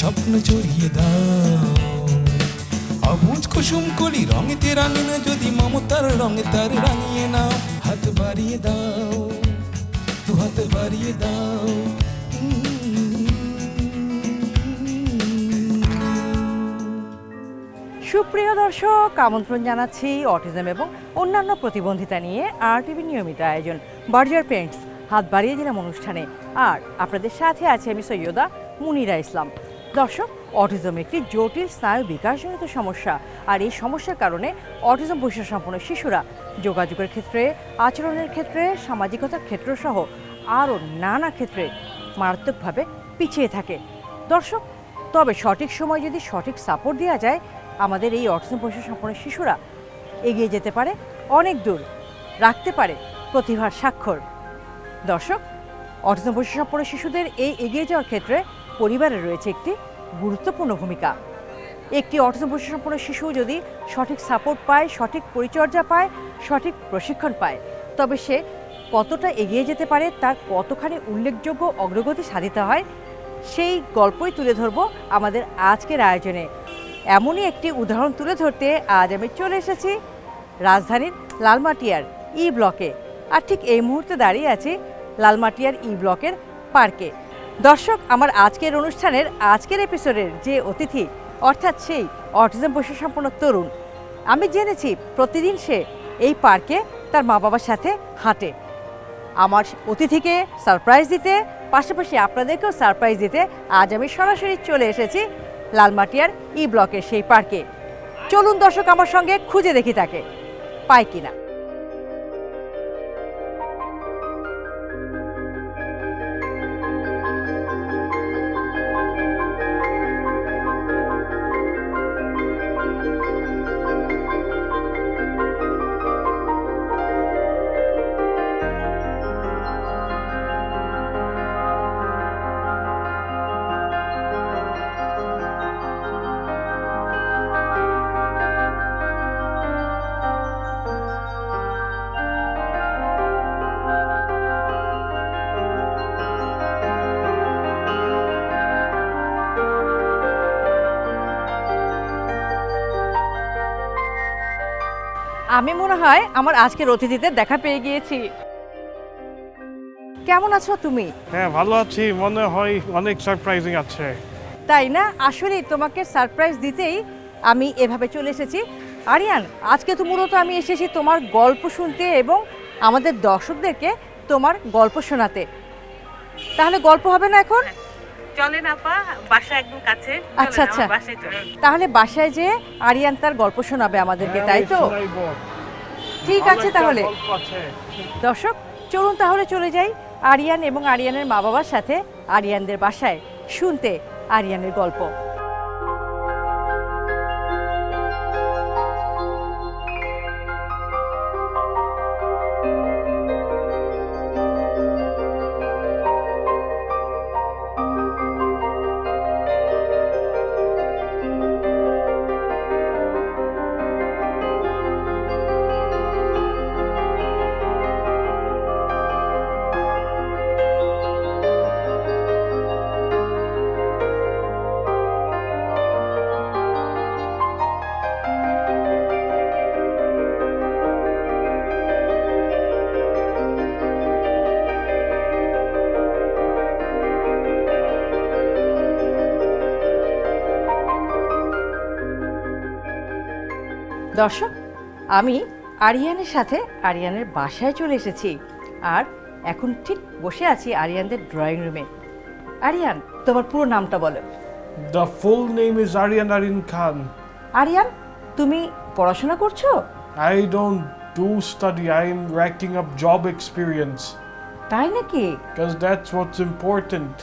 স্বপ্ন জড়িয়ে দাও। কুসুম কলি রঙেতে রাঙিয়ে যদি মমতার রঙে তার রাঙিয়ে নাও। হাত বাড়িয়ে দাও, দু হাত বাড়িয়ে দাও। সুপ্রিয় দর্শক, আমন্ত্রণ জানাচ্ছি অটিজম এবং অন্যান্য প্রতিবন্ধিতা নিয়ে আর টিভি নিয়মিত আয়োজন। বার্জার পেন্টস হাত বাড়িয়ে দিলাম অনুষ্ঠানে। আর আপনাদের সাথে আছে আমি সৈয়দা মুনিরা ইসলাম। দর্শক অটিজম একটি জটিল স্নায়ু বিকাশজনিত সমস্যা আর এই সমস্যার কারণে অটিজম বৈশিষ্ট্য সম্পন্ন শিশুরা যোগাযোগের ক্ষেত্রে, আচরণের ক্ষেত্রে, সামাজিকতার ক্ষেত্র সহ আরও নানা ক্ষেত্রে মারাত্মকভাবে পিছিয়ে থাকে। দর্শক, তবে সঠিক সময় যদি সঠিক সাপোর্ট দেওয়া যায়, আমাদের এই অটিজম বৈশিষ্ট্য সম্পন্ন শিশুরা এগিয়ে যেতে পারে, অনেক দূর রাখতে পারে প্রতিভার স্বাক্ষর। দর্শক অটিজম বৈশিষ্ট্য সম্পন্ন শিশুদের এই এগিয়ে যাওয়ার ক্ষেত্রে পরিবারে রয়েছে একটি গুরুত্বপূর্ণ ভূমিকা। একটি অটিজম বৈশিষ্ট্য সম্পন্ন শিশু যদি সঠিক সাপোর্ট পায়, সঠিক পরিচর্যা পায়, সঠিক প্রশিক্ষণ পায়, তবে সে কতটা এগিয়ে যেতে পারে, তার কতখানি উল্লেখযোগ্য অগ্রগতি সাধিত হয়, সেই গল্পই তুলে ধরবো আমাদের আজকের আয়োজনে। এমনই একটি উদাহরণ তুলে ধরতে আজ আমি চলে এসেছি রাজধানীর লালমাটিয়ার ই ব্লকে। আর ঠিক এই মুহূর্তে দাঁড়িয়ে আছি লালমাটিয়ার ই ব্লকের পার্কে। দর্শক, আমার আজকের অনুষ্ঠানের আজকের এপিসোডের যে অতিথি, অর্থাৎ সেই অটিজম সম্পন্ন তরুণ, আমি জেনেছি প্রতিদিন সে এই পার্কে তার মা বাবার সাথে হাঁটে। আমার অতিথিকে সারপ্রাইজ দিতে, পাশাপাশি আপনাদেরকেও সারপ্রাইজ দিতে আজ আমি সরাসরি চলে এসেছি লালমাটিয়ার ই ব্লকের সেই পার্কে। চলুন দর্শক, আমার সঙ্গে খুঁজে দেখি তাকে। পাই কিনা? আমি মনে হয় আমার আজকের অতিথিদের দেখা পেয়ে গিয়েছি। কেমন আছো তুমি? হ্যাঁ ভালো আছি। মনে হয় অনেক সারপ্রাইজিং আছে। তাই না? আসলেই তোমাকে সারপ্রাইজ দিতেই আমি এভাবে চলে এসেছি। আরিয়ান আজকে তো মূলত আমি এসেছি তোমার গল্প শুনতে এবং আমাদের দর্শকদেরকে তোমার গল্প শোনাতে। তাহলে গল্প হবে না এখন? চলেন আপা বাসা একদম কাছে। আচ্ছা, আচ্ছা। বাসায় চলেন তাহলে বাসায় যে আরিয়ান তার গল্প শোনাবে আমাদেরকে তাই তো? হ্যাঁ, ঠিক আছে তাহলে। দর্শক চলুন তাহলে চলে যাই আরিয়ান এবং আরিয়ানের মা বাবার সাথে আরিয়ানদের বাসায় শুনতে আরিয়ানের গল্প। দর্শক আমি আরিয়ানের সাথে আরিয়ানের বাসায় চলে এসেছি আর এখন ঠিক বসে আছি আরিয়ানদের ড্রয়িং রুমে আরিয়ান তোমার পুরো নামটা বলো। The full name is Aryan Arin Khan Aryan তুমি পড়াশোনা করছ? I don't do study I am writing up job experience তাই নাকি? কজ দ্যাটস হোয়াটস ইম্পর্ট্যান্ট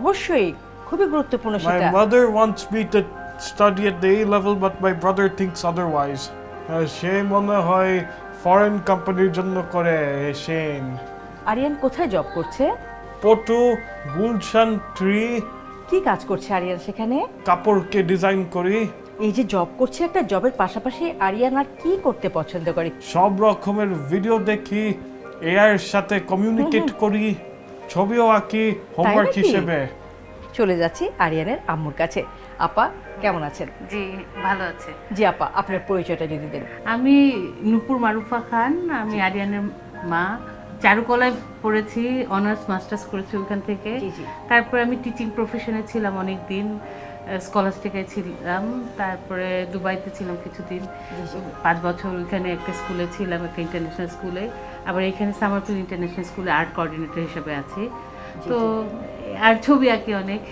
অবশ্যই খুবই গুরুত্বপূর্ণ সেটা। My mother wants me to study at the A level, but my brother thinks otherwise. Uh, সে মনে হয় ফরেন কোম্পানির জন্য করে সেন আরিয়ান কোথায় জব করছে? পটু গুলশান ট্রি কি কাজ করছে আরিয়ান সেখানে? কাপড়কে ডিজাইন করি এই যে জব করছে একটা জবের পাশাপাশি আরিয়ান আর কি করতে পছন্দ করে? সব রকমের ভিডিও দেখি এআই এর সাথে কমিউনিকেট করি ছবিও আঁকি হোমওয়ার্ক হিসেবে। চলে যাচ্ছি আরিয়ানের আম্মুর কাছে। আপা কেমন আছেন? জি ভালো আছে। জি আপা আপনার পরিচয়টা যদি দেন। আমি নুপুর মারুফা খান আমি আরিয়ানের মা। চারুকলায় পড়েছি অনার্স মাস্টার্স করেছি ওখান থেকে। তারপরে আমি টিচিং প্রফেশনে ছিলাম অনেক দিন স্কলাস্টিকায় ছিলাম। তারপরে দুবাইতে ছিলাম কিছুদিন। পাঁচ বছর ওইখানে একটা স্কুলে ছিলাম একটা ইন্টারন্যাশনাল স্কুলে আবার এখানে সামারপুর ইন্টারন্যাশনাল স্কুলে আর্ট কোঅর্ডিনেটর হিসেবে আছি। তো আর ছবি আঁকি অনেক।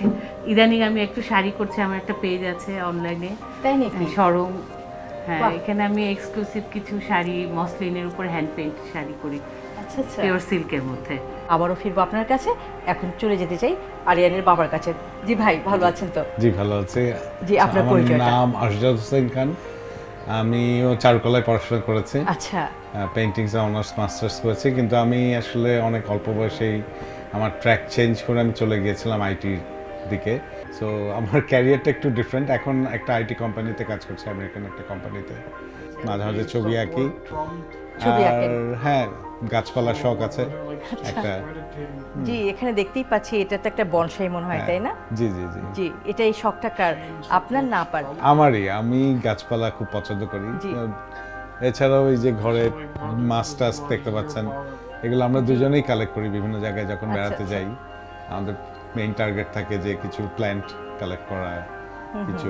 ইদানিং আমি একটু শাড়ি করছি আমার একটা পেজ আছে অনলাইনে তাই নাকি? সরম। হ্যাঁ এখানে আমি এক্সক্লুসিভ কিছু শাড়ি মসলিনের উপর হ্যান্ড পেইন্ট শাড়ি করি। আচ্ছা আচ্ছা। পিওর সিল্কের মধ্যে। আবারও ফিরবো আপনার কাছে। এখন চলে যেতে চাই আরিয়ানের বাবার কাছে। জি ভাই ভালো আছেন তো? জি ভালো আছি। জি, আপনার আমার নাম আশজাদ হোসেন খান। আমিও চারুকলায় পড়াশোনা করেছি। আচ্ছা। পেন্টিংসে অনার্স মাস্টার্স করেছি কিন্তু আমি আসলে অনেক অল্প বয়সেই আমার ট্র্যাক চেঞ্জ করে আমি চলে গিয়েছিলাম আইটির দিকে। সো আমার ক্যারিয়ারটা একটু ডিফারেন্ট এখন একটা আইটি কোম্পানিতে কাজ করছি আমেরিকান একটা কোম্পানিতে মাঝে মাঝে ছবি আঁকি। ছবি আঁকেন? হ্যাঁ গাছপালার শখ আছে। একটা জি এখানে দেখতেই পাচ্ছি এটা তো একটা বনসাই মনে হয় তাই না? জি জি জি। জি এটা এই শখটা কার? আপনার না পার আমারই আমি গাছপালা খুব পছন্দ করি। এছাড়াও এই যে ঘরে মাছ টাছ দেখতে পাচ্ছেন এগুলো আমরা দুজনেই কালেক্ট করি বিভিন্ন জায়গায় যখন আচ্ছা, বেড়াতে আচ্ছা। যাই। আমাদের মেইন টার্গেট থাকে যে কিছু প্ল্যান্ট কালেক্ট করা কিছু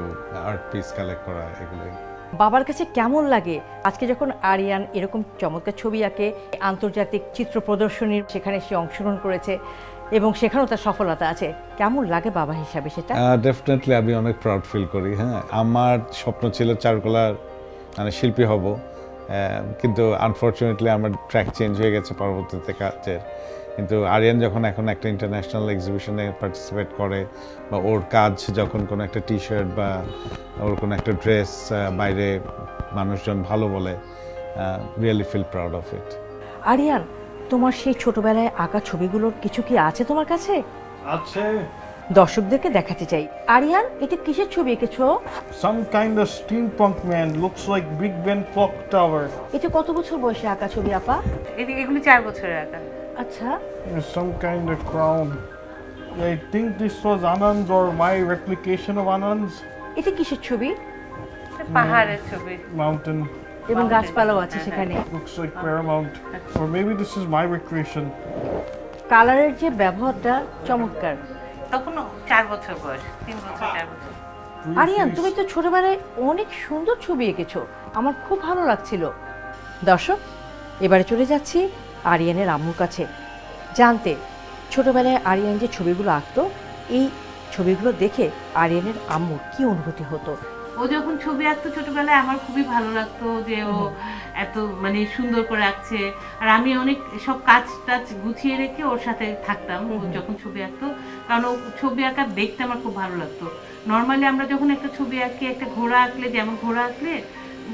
আর্ট পিস কালেক্ট করা এগুলোই। বাবার কাছে কেমন লাগে? আজকে যখন আরিয়ান এরকম চমৎকার ছবি আঁকে, আন্তর্জাতিক চিত্র প্রদর্শনীর সেখানে সে অংশগ্রহণ করেছে এবং সেখানেও তার সফলতা আছে, কেমন লাগে বাবা হিসাবে সেটা? ডেফিনেটলি আমি অনেক প্রাউড ফিল করি হ্যাঁ। আমার স্বপ্ন ছিল চারুকলার মানে শিল্পী হব কিন্তু আনফর্চুনেটলি আমার ট্র্যাক চেঞ্জ হয়ে গেছে পরবর্তীতে কাজের। কিন্তু আরিয়ান যখন এখন একটা ইন্টারন্যাশনাল এক্সিবিশনে পার্টিসিপেট করে বা ওর কাজ যখন কোনো একটা টি শার্ট বা ওর কোনো একটা ড্রেস বাইরে মানুষজন ভালো বলে really feel proud of it Aryan তোমার সেই ছোটবেলায় আঁকা ছবিগুলোর কিছু কি আছে তোমার কাছে? আছে। দর্শকদেরকে দেখাতে চাই। আরিয়ান এটা কিসের ছবি এঁকেছো? Some kind of steampunk man looks like Big Ben clock tower এটা কত বছর বয়সে আঁকা ছবি আপা? এদিকে এগুলো চার বছরের আঁকা। আচ্ছা There's some kind of crown I think this was Anand's or my replication of Anand's এটা কিসের ছবি পাহাড়ের ছবি mountain এবং গাছপালাও আছে সেখানে looks like Paramount or maybe this is my recreation কালারের যে ব্যবহারটা চমৎকার তখন চার বছর বয়স তিন বছর চার বছর আরিয়ান তুমি তো ছোটবেলায় অনেক সুন্দর ছবি এঁকেছো আমার খুব ভালো লাগছিল দর্শক এবারে চলে যাচ্ছি আরিয়ানের আম্মুর কাছে। জানতে ছোটোবেলায় আরিয়ান যে ছবিগুলো আঁকতো এই ছবিগুলো দেখে আরিয়ানের আম্মুর কি অনুভূতি হতো? ও যখন ছবি আঁকতো ছোটবেলায় আমার খুবই ভালো লাগতো যে ও এত মানে সুন্দর করে আঁকছে। আর আমি অনেক সব কাজ টাজ গুছিয়ে রেখে ওর সাথে থাকতাম যখন ছবি আঁকতো। কারণ ও ছবি আঁকা দেখতে আমার খুব ভালো লাগতো। নর্মালি আমরা যখন একটা ছবি আঁকি একটা ঘোড়া আঁকলে যেমন ঘোড়া আঁকলে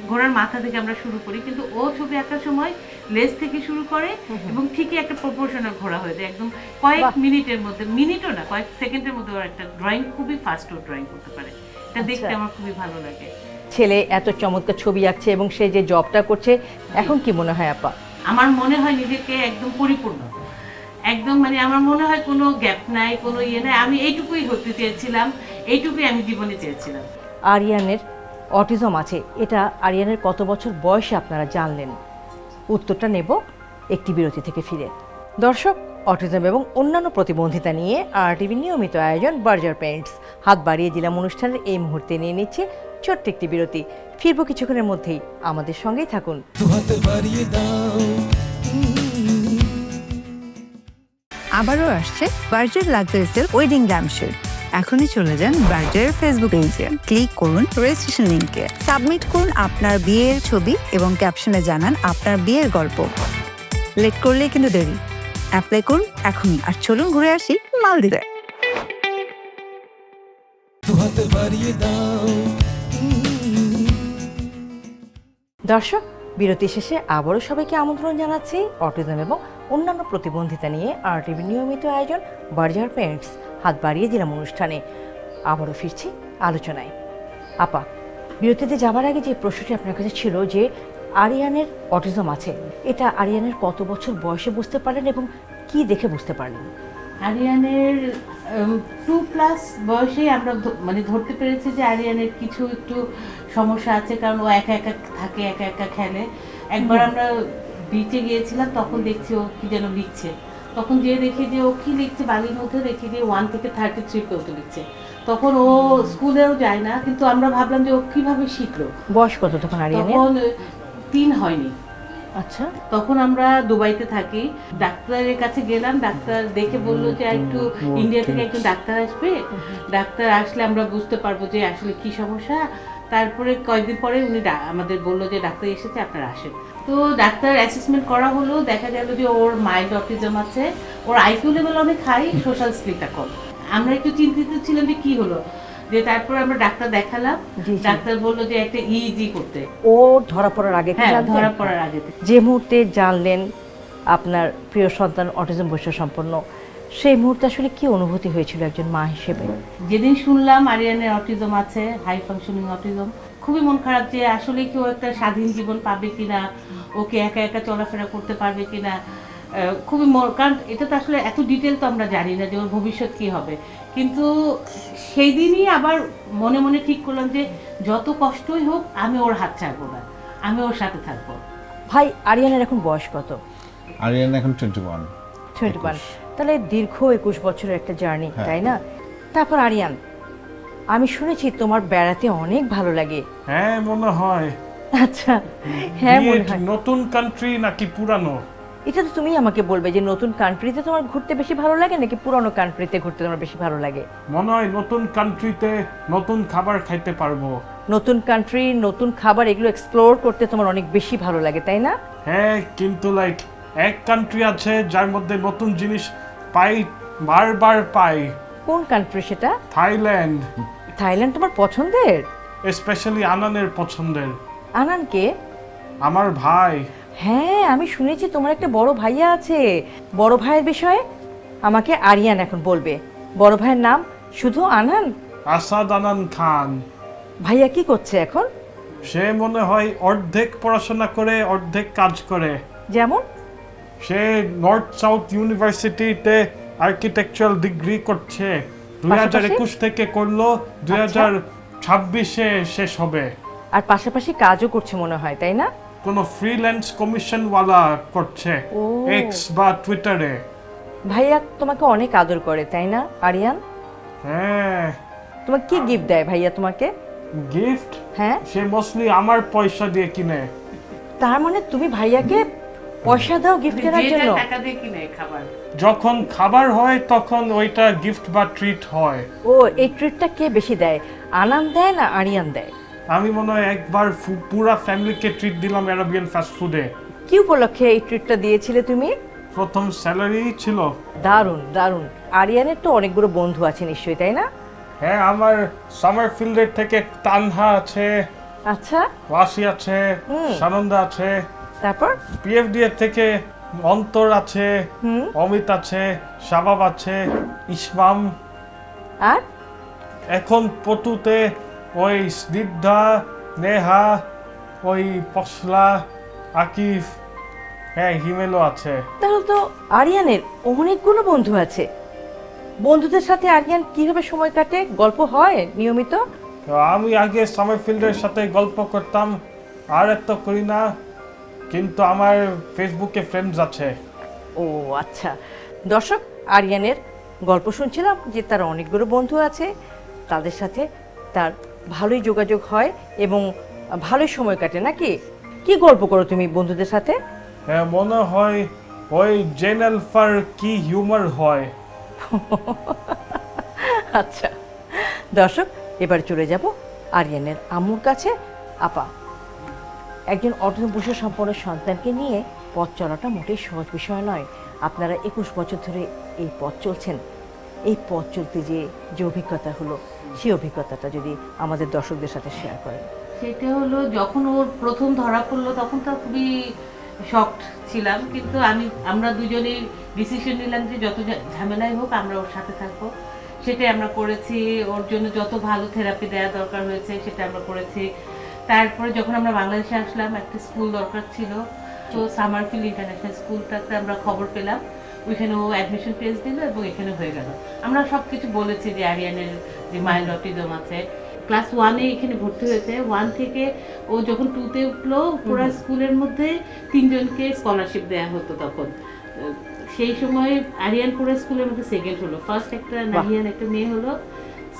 ঘোড়ার মাথা থেকে আমরা শুরু করি কিন্তু ও ছবি আঁকার সময় লেজ থেকে শুরু করে এবং ঠিকই একটা প্রপোর্শনাল ঘোড়া হয়ে যায়। একদম কয়েক মিনিটের মধ্যে মিনিটও না কয়েক সেকেন্ডের মধ্যে ওর একটা ড্রয়িং খুবই ফাস্ট ও ড্রয়িং করতে পারে। এটা দেখতে আচ্ছা। আমার খুবই ভালো লাগে। ছেলে এত চমৎকার ছবি আঁকছে এবং সে যে জবটা করছে এখন কি মনে হয় আপা? আমার মনে হয় নিজেকে একদম পরিপূর্ণ। একদম মানে আমার মনে হয় কোনো গ্যাপ নাই কোনো ইয়ে নাই। আমি এইটুকুই হতে চেয়েছিলাম এইটুকুই আমি জীবনে চেয়েছিলাম। আরিয়ানের অটিজম আছে। এটা আরিয়ানের কত বছর বয়সে আপনারা জানলেন? উত্তরটা নেব একটি বিরতি থেকে ফিরে। দর্শক, অটিজম এবং অন্যান্য প্রতিবন্ধিতা নিয়ে আর টিভি নিয়মিত আয়োজন বার্জার পেন্টস হাত বাড়িয়ে দিলাম অনুষ্ঠানের এই মুহূর্তে নিয়ে নিচ্ছে ছোট্ট একটি বিরতি। ফিরবো কিছুক্ষণের মধ্যেই। আমাদের সঙ্গেই থাকুন। আবারও আসছে বার্জার লাক্সারিসের ওয়েডিং ল্যাম্পশেড এখনই চলে যান বার্জারের ফেসবুক পেজে। ক্লিক করুন রেজিস্ট্রেশন লিংকে সাবমিট করুন আপনার বিয়ের ছবি এবং ক্যাপশনে জানান আপনার বিয়ের গল্প। লেট করলে কিন্তু দেরি। অ্যাপ্লাই করুন এখনই। আর চলুন ঘুরে আসি মালদ্বীপে। দর্শক বিরতি শেষে আবারও সবাইকে আমন্ত্রণ জানাচ্ছি অটিজম এবং অন্যান্য প্রতিবন্ধিতা নিয়ে আর টিভি নিয়মিত আয়োজন বার্জার পেন্টস হাত বাড়িয়ে দিলাম অনুষ্ঠানে। আবারও ফিরছি আলোচনায়। আপা, বিরতিতে যাবার আগে যে প্রশ্নটি আপনার কাছে ছিল যে আরিয়ানের অটিজম আছে, এটা আরিয়ানের কত বছর বয়সে বুঝতে পারলেন এবং কি দেখে বুঝতে পারলেন? আরিয়ানের টু প্লাস বয়সেই আমরা মানে ধরতে পেরেছি যে আরিয়ানের কিছু একটু সমস্যা আছে কারণ ও একা একা থাকে একা একা খেলে। একবার আমরা বিচে গিয়েছিলাম তখন দেখছি ও কি যেন লিখছে। তখন যে দেখি যে ও কি লিখছে বালির মধ্যে দেখি যে ওয়ান থেকে থার্টি থ্রি পর্যন্ত লিখছে। তখন ও স্কুলেও যায় না কিন্তু আমরা ভাবলাম যে ও কীভাবে শিখলো। বয়স কত তখন আরিয়ানের? তখন তিন হয়নি। আচ্ছা। তখন আমরা দুবাইতে থাকি। ডাক্তারের কাছে গেলাম ডাক্তার দেখে বলল যে একটু ইন্ডিয়া থেকে একজন ডাক্তার আসবে। ডাক্তার আসলে আমরা বুঝতে পারব যে আসলে কি সমস্যা। তারপরে কয়েকদিন পরে উনি আমাদের বলল যে ডাক্তার এসেছে আপনারা আসেন। তো ডাক্তার অ্যাসেসমেন্ট করা হলো দেখা গেল যে ওর মাইল্ড অটিজম আছে। ওর আইকিউ লেভেল অনেক হাই সোশ্যাল স্কিলটা কম। আমরা একটু চিন্তিত ছিলাম যে কি হলো। যে তারপর আমরা ডাক্তার দেখালাম। ডাক্তার বলল যে একটা ইজি করতে। ও ধরা পড়ার আগে হ্যাঁ ধরা পড়ার আগে। যে মুহূর্তে জানলেন আপনার প্রিয় সন্তান অটিজম সম্পন্ন সেই মুহূর্তে আসলে কি অনুভূতি হয়েছিল একজন মা হিসেবে? যেদিন শুনলাম আরিয়ানের অটিজম আছে হাই ফাংশনিং অটিজম খুবই মন খারাপ যে আসলে কেউ একটা স্বাধীন জীবন পাবে কিনা ওকে একা একা চলাফেরা করতে পারবে কিনা খুবই মন- কারণ এটা তো আসলে এত ডিটেল তো আমরা জানি না যে ওর ভবিষ্যৎ কি হবে। কিন্তু সেই দিনই আবার মনে মনে ঠিক করলাম যে যত কষ্টই হোক আমি ওর হাত ছাড়বো না। আমি ওর সাথে থাকব। ভাই আরিয়ানের এখন বয়স কত? আরিয়ান এখন টোয়েন্টি ওয়ান টোয়েন্টি ওয়ান তাহলে দীর্ঘ একুশ বছরের একটা জার্নি হ্যাঁ। তাই না? তারপর আরিয়ান আমি শুনেছি তোমার বেড়াতে অনেক ভালো লাগে। হ্যাঁ মনে হয়। আচ্ছা হ্যাঁ নতুন কান্ট্রি নাকি পুরানো? এটা তো তুমি আমাকে বলবে যে নতুন কান্ট্রিতে তোমার ঘুরতে বেশি ভালো লাগে নাকি পুরনো কান্ট্রিতে ঘুরতে তোমার বেশি ভালো লাগে? মনে হয় নতুন কান্ট্রিতে নতুন খাবার খাইতে পারব। নতুন কান্ট্রি নতুন খাবার এগুলো এক্সপ্লোর করতে তোমার অনেক বেশি ভালো লাগে তাই না? হ্যাঁ কিন্তু লাইক এক কান্ট্রি আছে যার মধ্যে নতুন জিনিস পাই বারবার পাই। কোন কান্ট্রি সেটা? থাইল্যান্ড। থাইল্যান্ড তোমার পছন্দের? স্পেশালি আনানের পছন্দের। আনানকে? আমার ভাই। হ্যাঁ আমি শুনেছি তোমার একটা বড় ভাইয়া আছে। বড় ভাইয়ের বিষয়ে আমাকে আরিয়ান এখন বলবে। বড় ভাইয়ের নাম শুধু আনান আসাদ আনান খান। ভাইয়া কি করছে এখন? সে মনে হয় অর্ধেক পড়াশোনা করে অর্ধেক কাজ করে। যেমন? সে নর্থ সাউথ ইউনিভার্সিটিতে আর্কিটেকচারাল ডিগ্রি করছে। দুই হাজার একুশ থেকে করল দুই হাজার ছাব্বিশে শেষ হবে। আর পাশাপাশি কাজও করছে মনে হয় তাই না? কোনো ফ্রিল্যান্স কমিশনওয়ালা করছে এক্স বা টুইটারে ভাইয়া তোমাকে অনেক আদর করে তাই না আরিয়ান? হ্যাঁ। তোমাকে কি গিফট দেয় ভাইয়া তোমাকে? গিফট হ্যাঁ। সে মোস্টলি আমার পয়সা দিয়ে কিনে। তার মানে তুমি ভাইয়াকে পয়সা দাও গিফট কেনার জন্য? টাকা দিয়ে কিনে খাবার। যখন খাবার হয় তখন ওইটা গিফট বা ট্রিট হয়। ও এই ট্রিটটা কে বেশি দেয়? আনান দেয় না আরিয়ান দেয়? আমি মনে হয় একবার পুরা ফ্যামিলিকে ট্রিট দিলাম অ্যারাবিয়ান ফাস্ট ফুডে কি উপলক্ষে এই ট্রিটটা দিয়েছিলে তুমি? প্রথম স্যালারি ছিল। দারুণ দারুণ। আরিয়ানের তো অনেকগুলো বন্ধু আছে নিশ্চয়ই তাই না? হ্যাঁ আমার সামার ফিল্ডের থেকে তানহা আছে আচ্ছা। ওয়াসি আছে। সানন্দা আছে তারপর? পিএফডি এর থেকে অন্তর আছে অমিত আছে শাবাব আছে ইসমাম। আর? এখন পটুতে ওই স্নিগ্ধা নেহা ওই পশলা আকিফ হ্যাঁ হিমেলও আছে। তাহলে তো আরিয়ানের অনেকগুলো বন্ধু আছে। বন্ধুদের সাথে আরিয়ান কীভাবে সময় কাটে? গল্প হয় নিয়মিত? আমি আগে সামার ফিল্ডের সাথে গল্প করতাম আর এত করি না কিন্তু আমার ফেসবুকে ফ্রেন্ডস আছে। ও আচ্ছা। দর্শক আরিয়ানের গল্প শুনছিলাম যে তার অনেকগুলো বন্ধু আছে তাদের সাথে তার ভালোই যোগাযোগ হয় এবং ভালোই সময় কাটে নাকি? কি গল্প করো তুমি বন্ধুদের সাথে? হ্যাঁ মনে হয় ওই জেন আলফার কি হিউমার হয়। আচ্ছা দর্শক এবার চলে যাব আরিয়ানের আম্মুর কাছে। আপা একজন অটোনবুষ সম্পন্ন সন্তানকে নিয়ে পথ চলাটা মোটেই সহজ বিষয় নয়। আপনারা একুশ বছর ধরে এই পথ চলছেন। এই পথ চলতে যে যে অভিজ্ঞতা হলো সেই অভিজ্ঞতাটা যদি আমাদের দর্শকদের সাথে শেয়ার করেন। সেটা হলো যখন ওর প্রথম ধরা পড়ল তখন তো খুবই শকড ছিলাম। কিন্তু আমি, আমরা দুজনেই ডিসিশন নিলাম যে যত ঝামেলাই হোক আমরা ওর সাথে থাকব। সেটাই আমরা করেছি। ওর জন্য যত ভালো থেরাপি দেওয়া দরকার হয়েছে সেটা আমরা করেছি। তারপরে যখন আমরা বাংলাদেশে আসলাম, একটা স্কুল দরকার ছিল। তো সামারফিল ইন্টারন্যাশনাল স্কুলটাতে আমরা খবর পেলাম। ওইখানে ও অ্যাডমিশন পেজ দিল এবং এখানে হয়ে গেল। আমরা সব কিছু বলেছি যে আরিয়ানের যে মাইল্ড অটিজম আছে। ক্লাস ওয়ানে এখানে ভর্তি হয়েছে। ওয়ান থেকে ও যখন টুতে উঠল পুরো স্কুলের মধ্যে তিনজনকে স্কলারশিপ দেওয়া হতো তখন। সেই সময় আরিয়ান পুরো স্কুলের মধ্যে সেকেন্ড হলো। ফার্স্ট একটা নাহিয়ান একটা মেয়ে হলো।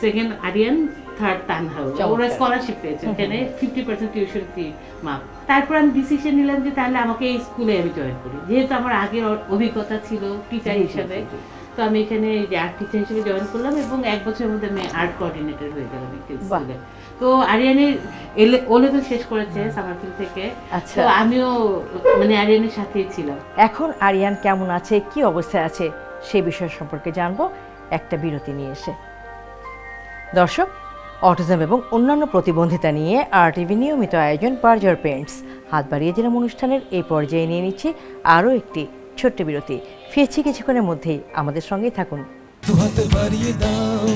সেকেন্ড আরিয়ান থার্ড তানহা হলো। ওরা। স্কলারশিপ পেয়েছে। ওখানে ফিফটি পার্সেন্ট টিউশন ফি মাপ তারপর আমি ডিসিশন নিলাম যে তাহলে আমাকে এই স্কুলে আমি জয়েন করি। যেহেতু আমার আগের অভিজ্ঞতা ছিল টিচার হিসাবে। তো আমি এখানে আর্ট টিচার হিসেবে জয়েন করলাম এবং এক বছরের মধ্যে আমি আর্ট কোঅর্ডিনেটর হয়ে গেলাম। স্কুলে তো আরিয়ানের ও লেভেল শেষ করেছে সামারফিল থেকে। আচ্ছা। তো আমিও মানে আরিয়ানের সাথেই ছিলাম। এখন আরিয়ান কেমন আছে কি অবস্থায় আছে সে বিষয় সম্পর্কে জানব। একটা বিরতি নিয়ে এসে। দর্শক অটিজম এবং অন্যান্য প্রতিবন্ধিতা নিয়ে আর টিভি নিয়মিত আয়োজন পারজার পেন্টস। হাত বাড়িয়ে দিলাম অনুষ্ঠানের এই পর্যায়ে নিয়ে নিচ্ছি আরও একটি ছোট্ট বিরতি। ফিরছি কিছুক্ষণের মধ্যেই। আমাদের সঙ্গেই থাকুন। দু হাত বাড়িয়ে দাও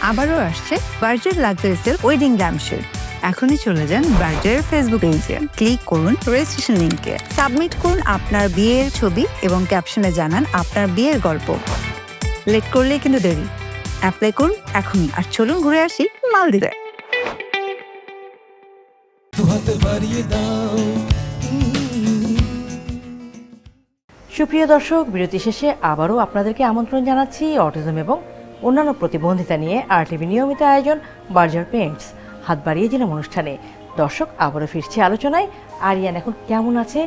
আবারও আসছে বার্জার লাক্সারিসের ওয়েডিং ল্যাম্পশুট এখনই চলে যান বার্জারের ফেসবুক পেজে ক্লিক করুন রেজিস্ট্রেশন লিংকে সাবমিট করুন আপনার বিয়ের ছবি এবং ক্যাপশনে জানান আপনার বিয়ের গল্প। লেট করলেই কিন্তু দেরি। অ্যাপ্লাই করুন এখনই। আর চলুন ঘুরে আসি মালদ্বীপে। বাড়িয়ে দাও। সুপ্রিয় দর্শক বিরতি শেষে আবারও আপনাদেরকে আমন্ত্রণ জানাচ্ছি অটিজম এবং অন্যান্য প্রতিবন্ধিতা নিয়ে আর টিভি নিয়মিত আয়োজন বার্জার পেন্টস হাত বাড়িয়ে দিলাম অনুষ্ঠানে। দর্শক আবারও ফিরছে আলোচনায়। আরিয়ান এখন কেমন আছে?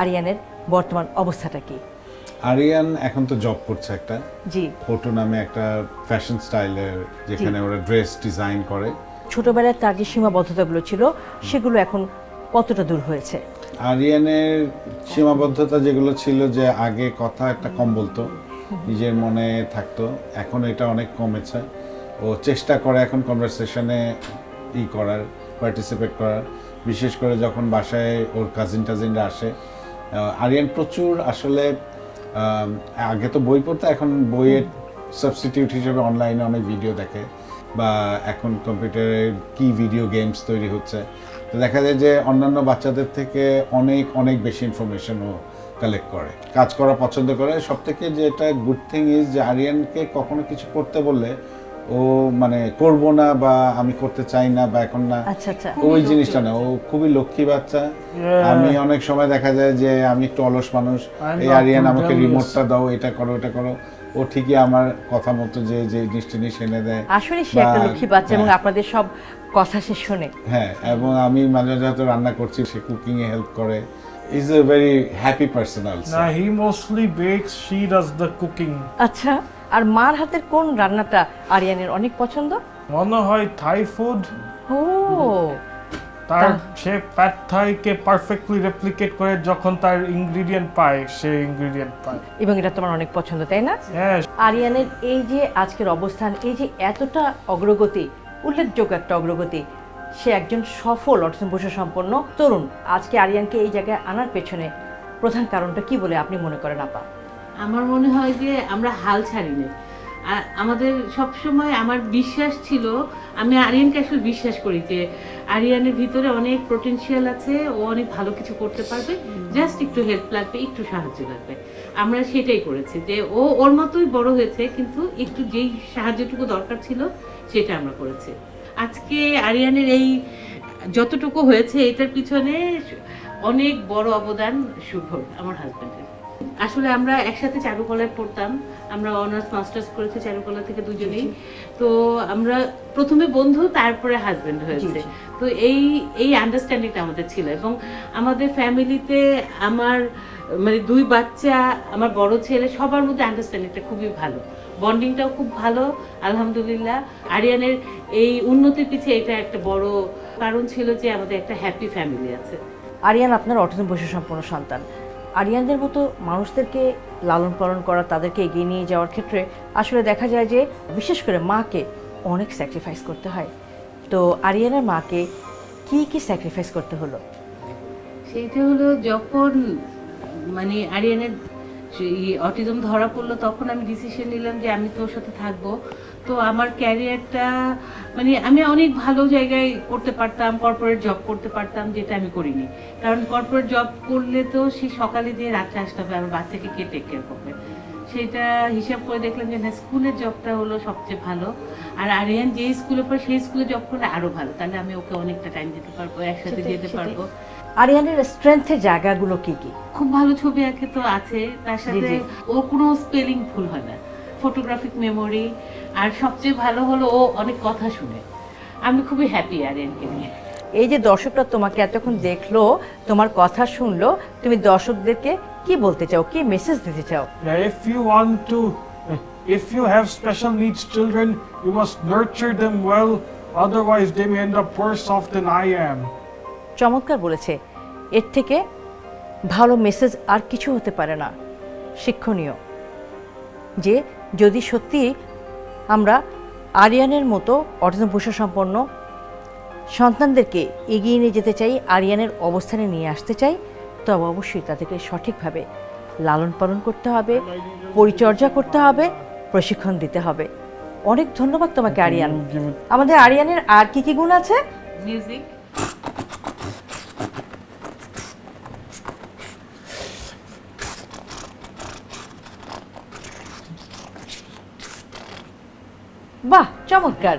আরিয়ানের বর্তমান অবস্থাটা কি? আরিয়ান এখন তো জব করছে একটা। জি। ফটো নামে একটা ফ্যাশন স্টাইলের যেখানে ওরা ড্রেস ডিজাইন করে। ছোটবেলায় তার যে সীমাবদ্ধতাগুলো ছিল সেগুলো এখন কতটা দূর হয়েছে? আরিয়ানের সীমাবদ্ধতা যেগুলো ছিল যে আগে কথা একটা কম বলতো, নিজের মনে থাকতো, এখন এটা অনেক কমেছে। ও চেষ্টা করে এখন কনভারসেশনে ই করার পার্টিসিপেট করার। বিশেষ করে যখন বাসায় ওর কাজিন টাজিনরা আসে আরিয়ান প্রচুর আসলে আগে তো বই পড়তো, এখন বইয়ের সাবস্টিটিউট হিসেবে অনলাইনে অনেক ভিডিও দেখে, বা এখন কম্পিউটারে কি ভিডিও গেমস তৈরি হচ্ছে। তো দেখা যায় যে অন্যান্য বাচ্চাদের থেকে অনেক অনেক বেশি ইনফরমেশন ও কালেক্ট করে। কাজ করা পছন্দ করে। সব থেকে যেটা গুড থিং ইজ যে আরিয়ানকে কখনো কিছু করতে বললে ও মানে করব না বা আমি করতে চাই না বা এখন না আচ্ছা আচ্ছা। ওই জিনিসটা না ও খুবই লক্ষ্মী বাচ্চা। আমি অনেক সময় দেখা যায় যে আমি একটু অলস মানুষ। এই আরিয়ান আমাকে. রিমোটটা দাও এটা করো এটা করো। ও ঠিকই আমার কথা মতো যে যে জিনিস টিনিস এনে দেয়। আসলে সে একটা লক্ষ্মী বাচ্চা এবং হ্যাঁ। আপনাদের সব কথা সে শোনে। হ্যাঁ এবং আমি মাঝে মাঝে রান্না করছি সে কুকিং এ হেল্প করে। Is a very happy person also Now he mostly bakes, she does the cooking. আচ্ছা আর মার হাতের কোন রান্নাটা আরিয়ানের অনেক পছন্দ? মনে হয় থাই ফুড ও। তার সে প্যাট থাইকে পারফেক্টলি রেপ্লিকেট করে যখন তার ইনগ্রিডিয়েন্ট পায় সে ইনগ্রিডিয়েন্ট পায়। এবং এটা তোমার অনেক পছন্দ তাই না? হ্যাঁ আরিয়ানের এই যে আজকের অবস্থান এই যে এতটা অগ্রগতি উল্লেখযোগ্য একটা অগ্রগতি। সে একজন সফল অর্থনীতি সম্পন্ন তরুণ। আজকে আরিয়ানকে এই জায়গায় আনার পেছনে প্রধান কারণটা কি বলে আপনি মনে করেন, আপা? আমার মনে হয় যে আমরা হাল ছাড়িনি। আর আমাদের সবসময় আমার বিশ্বাস ছিল, আমি আরিয়ানকে আসলে বিশ্বাস করি যে আরিয়ানের ভিতরে অনেক পোটেনশিয়াল আছে ও অনেক ভালো কিছু করতে পারবে জাস্ট একটু হেল্প লাগবে একটু সাহায্য লাগবে। আমরা সেটাই করেছি যে ও ওর মতোই বড় হয়েছে কিন্তু একটু যেই সাহায্যটুকু দরকার ছিল সেটা আমরা করেছি। আজকে আরিয়ানের এই যতটুকু হয়েছে এটার পিছনে অনেক বড় অবদান শুভর আমার হাজব্যান্ডের আসলে আমরা একসাথে চারুকলায় পড়তাম। আমরা অনার্স মাস্টার্স করেছি চারুকলা থেকে দুজনেই। তো আমরা প্রথমে বন্ধু তারপরে হাজবেন্ড হয়েছে। তো এই এই আন্ডারস্ট্যান্ডিংটা আমাদের ছিল এবং আমাদের ফ্যামিলিতে আমার মানে দুই বাচ্চা আমার বড় ছেলে সবার মধ্যে আন্ডারস্ট্যান্ডিংটা খুবই ভালো। বন্ডিংটাও খুব ভালো আলহামদুলিল্লাহ। আরিয়ানের এই উন্নতির পিছিয়ে এটা একটা বড় কারণ ছিল যে আমাদের একটা হ্যাপি ফ্যামিলি আছে। আরিয়ান আপনার অটিজম বৈশ্য সম্পন্ন সন্তান। আরিয়ানদের মতো মানুষদেরকে লালন পালন করা, তাদেরকে এগিয়ে নিয়ে যাওয়ার ক্ষেত্রে আসলে দেখা যায় যে বিশেষ করে মাকে অনেক স্যাক্রিফাইস করতে হয়। তো আরিয়ানের মাকে কি কি স্যাক্রিফাইস করতে হলো? সেইটা হলো যখন মানে আরিয়ানের অটিজম ধরা পড়ল, তখন আমি ডিসিশন নিলাম যে আমি তোর সাথে থাকব। তো আমার ক্যারিয়ারটা মানে আমি অনেক ভালো জায়গায় করতে পারতাম কর্পোরেট জব করতে পারতাম যেটা আমি করিনি। কারণ কর্পোরেট জব করলে তো সে সকালে দিয়ে রাত্রে আসতে হবে আমার বাচ্চাকে কে টেক কেয়ার করবে। সেটা হিসাব করে দেখলাম যে না স্কুলের জবটা হলো সবচেয়ে ভালো। আর আরিয়ান যে স্কুলে পড়ে সেই স্কুলে জব করলে আরও ভালো। তাহলে আমি ওকে অনেকটা টাইম দিতে পারব একসাথে যেতে পারব। আরিয়ানের স্ট্রেংথের জায়গাগুলো কি কি? খুব ভালো ছবি আঁকে তো আছে। তার সাথে ওর কোনো স্পেলিং ভুল হয় না। ফটোগ্রাফিক মেমোরি আর সবচেয়ে ভালো হলো ও অনেক কথা শুনে আমি খুবই হ্যাপি আরিয়ানকে নিয়ে এই যে দর্শকরা তোমাকে এতক্ষণ দেখল তোমার কথা শুনলো তুমি দর্শকদেরকে কি বলতে চাও কি মেসেজ দিতে চাও Yeah, you want to if you you special needs children, you must nurture them well. Otherwise, they may end up worse off than I am. চমৎকার বলেছে এর থেকে ভালো মেসেজ আর কিছু হতে পারে না শিক্ষণীয় যে যদি সত্যি আমরা আরিয়ানের মতো বৈশ্য সম্পন্ন সন্তানদেরকে এগিয়ে নিয়ে যেতে চাই আরিয়ানের অবস্থানে নিয়ে আসতে চাই তবে অবশ্যই তাদেরকে সঠিকভাবে লালন পালন করতে হবে পরিচর্যা করতে হবে প্রশিক্ষণ দিতে হবে। অনেক ধন্যবাদ তোমাকে আরিয়ান। আমাদের আরিয়ানের আর কি কি গুণ আছে? মিউজিক চমৎকার।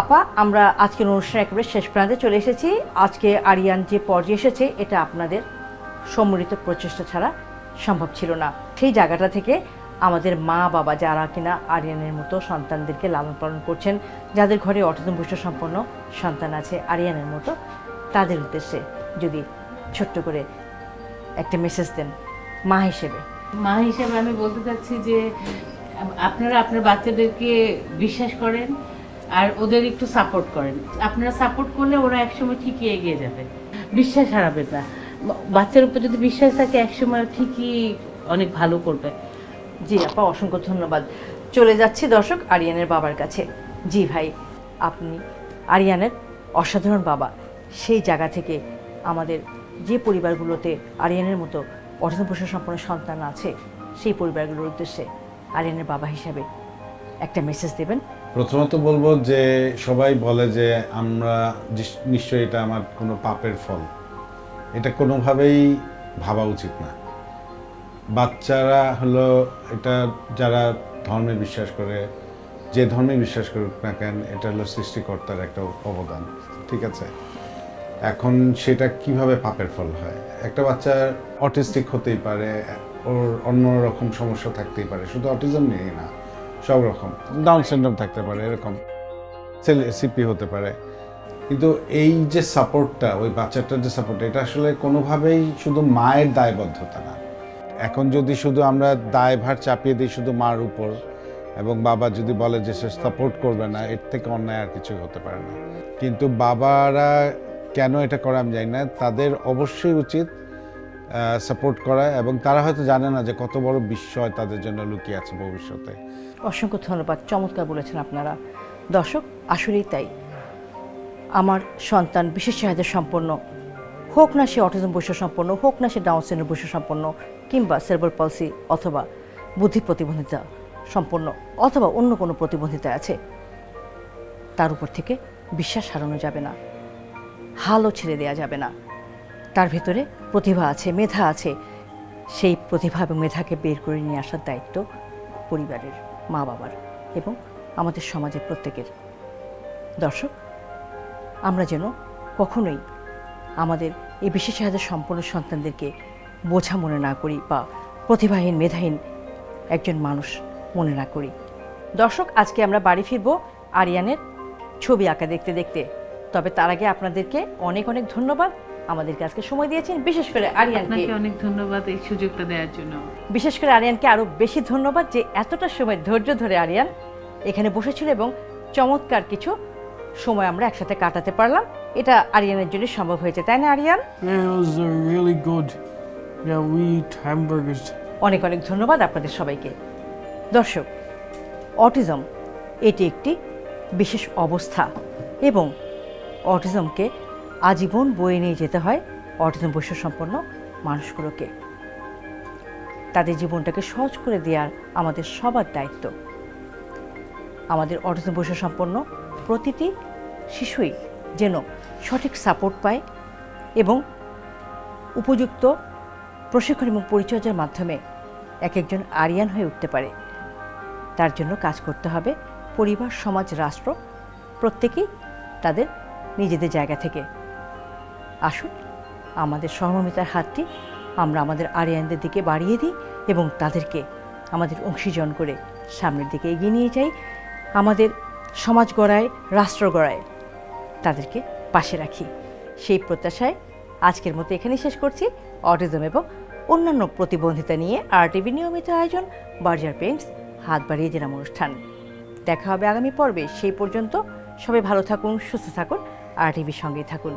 আপা, আমরা আজকের অনুষ্ঠান একেবারে শেষ প্রান্তে চলে এসেছি। আজকে আরিয়ান যে পর্যায়ে এসেছে, এটা আপনাদের সম্মিলিত প্রচেষ্টা ছাড়া সম্ভব ছিল না। সেই জায়গাটা থেকে আমাদের মা বাবা যারা কিনা আরিয়ানের মতো সন্তানদেরকে লালন পালন করছেন, যাদের ঘরে অটিজম বৈশ্য সম্পন্ন সন্তান আছে আরিয়ানের মতো, তাদের উদ্দেশ্যে যদি ছোট্ট করে একটা মেসেজ দেন, মা হিসেবে। মা হিসেবে আমি বলতে চাচ্ছি যে আপনারা আপনার বাচ্চাদেরকে বিশ্বাস করেন আর ওদের একটু সাপোর্ট করেন। আপনারা সাপোর্ট করলে ওরা একসময় ঠিকই এগিয়ে যাবে। বিশ্বাস হারাবে না। বাচ্চার উপর যদি বিশ্বাস থাকে, একসময় ঠিকই অনেক ভালো করবে। জি আপা, অসংখ্য ধন্যবাদ। চলে যাচ্ছি দর্শক আরিয়ানের বাবার কাছে। জি ভাই, আপনি আরিয়ানের অসাধারণ বাবা। সেই জায়গা থেকে আমাদের যে পরিবারগুলোতে আরিয়ানের মতো পোষণ সম্পন্ন সন্তান আছে, সেই পরিবারগুলোর উদ্দেশ্যে আরিয়ানের বাবা হিসাবে একটা মেসেজ দেবেন। প্রথমত বলব যে, সবাই বলে যে, আমরা নিশ- নিশ্চয়ই এটা আমার কোনো পাপের ফল। এটা কোনোভাবেই ভাবা উচিত না। বাচ্চারা হলো এটা যারা ধর্মে বিশ্বাস করে, যে ধর্মে বিশ্বাস করুক না কেন, এটা হলো সৃষ্টিকর্তার একটা অবদান, ঠিক আছে? এখন সেটা কীভাবে পাপের ফল হয়? একটা বাচ্চা অটিস্টিক হতেই পারে ওর অন্য রকম সমস্যা থাকতেই পারে। শুধু অটিজম নিয়েই না, সব রকম। ডাউন সিনড্রোম থাকতে পারে, এরকম। সিপি হতে পারে। কিন্তু এই যে সাপোর্টটা ওই বাচ্চাটার যে সাপোর্ট এটা আসলে কোনোভাবেই শুধু মায়ের দায়বদ্ধতা না। এখন যদি শুধু আমরা দায়ভার চাপিয়ে দিই শুধু মার উপর, এবং বাবা যদি বলে যে সে সাপোর্ট করবে না, এর থেকে অন্যায় আর কিছুই হতে পারে না। কিন্তু বাবারা কেন এটা করা আমি জানি না, তাদের অবশ্যই উচিত সাপোর্ট করা এবং তারা হয়তো জানে না যে কত বড় বিস্ময় তাদের জন্য লুকিয়ে আছে ভবিষ্যতে। অসংখ্য ধন্যবাদ। চমৎকার বলেছেন আপনারা। দর্শক, আসলেই তাই। আমার সন্তান বিশেষ চাহিদা সম্পন্ন। হোক না সে অটিজম বৈশ্য সম্পন্ন, হোক না সে ডাউন সিন্ড্রোম বৈশ্য সম্পন্ন, কিংবা সেরবল পলসি অথবা বুদ্ধি প্রতিবন্ধিতা সম্পন্ন, অথবা অন্য কোনো প্রতিবন্ধিতা আছে, তার উপর থেকে বিশ্বাস হারানো যাবে না। হালও ছেড়ে দেওয়া যাবে না। তার ভিতরে প্রতিভা আছে, মেধা আছে। সেই প্রতিভা এবং মেধাকে বের করে নিয়ে আসার দায়িত্ব পরিবারের মা বাবার এবং আমাদের সমাজের প্রত্যেকের। দর্শক, আমরা যেন কখনোই আমাদের এই বিশেষ চাহিদা সম্পন্ন সন্তানদেরকে বোঝা মনে না করি বা প্রতিভাহীন, মেধাহীন একজন মানুষ মনে না করি। দর্শক, আজকে আমরা বাড়ি ফিরবো আরিয়ানের ছবি আঁকা দেখতে দেখতে। তবে তার আগে আপনাদেরকে অনেক অনেক ধন্যবাদ। আমাদেরকে আজকে সময় দিয়েছেন বিশেষ করে আরিয়ানকে। আপনাকে অনেক ধন্যবাদ এই সুযোগটা দেওয়ার জন্য। বিশেষ করে আরিয়ানকে আরও বেশি ধন্যবাদ যে এতটা সময় ধৈর্য ধরে আরিয়ান এখানে বসেছিল এবং চমৎকার কিছু সময় আমরা একসাথে কাটাতে পারলাম। এটা আরিয়ানের জন্য সম্ভব হয়েছে তাই না আরিয়ান. অনেক অনেক ধন্যবাদ আপনাদের সবাইকে। দর্শক অটিজম এটি একটি বিশেষ অবস্থা এবং অটিজমকে আজীবন বয়ে নিয়ে যেতে হয় অটিজম বৈশ্য সম্পন্ন মানুষগুলোকে। তাদের জীবনটাকে সহজ করে দেওয়ার আমাদের সবার দায়িত্ব। আমাদের অটিজম বৈশিষ্ট্য সম্পন্ন প্রতিটি শিশুই যেন সঠিক সাপোর্ট পায় এবং উপযুক্ত প্রশিক্ষণ এবং পরিচর্যার মাধ্যমে এক একজন আরিয়ান হয়ে উঠতে পারে। তার জন্য কাজ করতে হবে পরিবার, সমাজ, রাষ্ট্র প্রত্যেকেই তাদের নিজেদের জায়গা থেকে। আসুন, আমাদের সহমর্মিতার হাতটি আমরা আমাদের আরিয়ানদের দিকে বাড়িয়ে দিই এবং তাদেরকে আমাদের অংশীজন করে সামনের দিকে এগিয়ে নিয়ে যাই। আমাদের সমাজ গড়ায়, রাষ্ট্র গড়ায় তাদেরকে পাশে রাখি। সেই প্রত্যাশায় আজকের মতো এখানেই শেষ করছি। অটিজম এবং অন্যান্য প্রতিবন্ধিতা নিয়ে আর টিভি নিয়মিত আয়োজন বার্জার পেন্টস হাত বাড়িয়ে জেলাম অনুষ্ঠান। দেখা হবে আগামী পর্বে। সেই পর্যন্ত সবাই ভালো থাকুন, সুস্থ থাকুন আর টিভির সঙ্গেই থাকুন।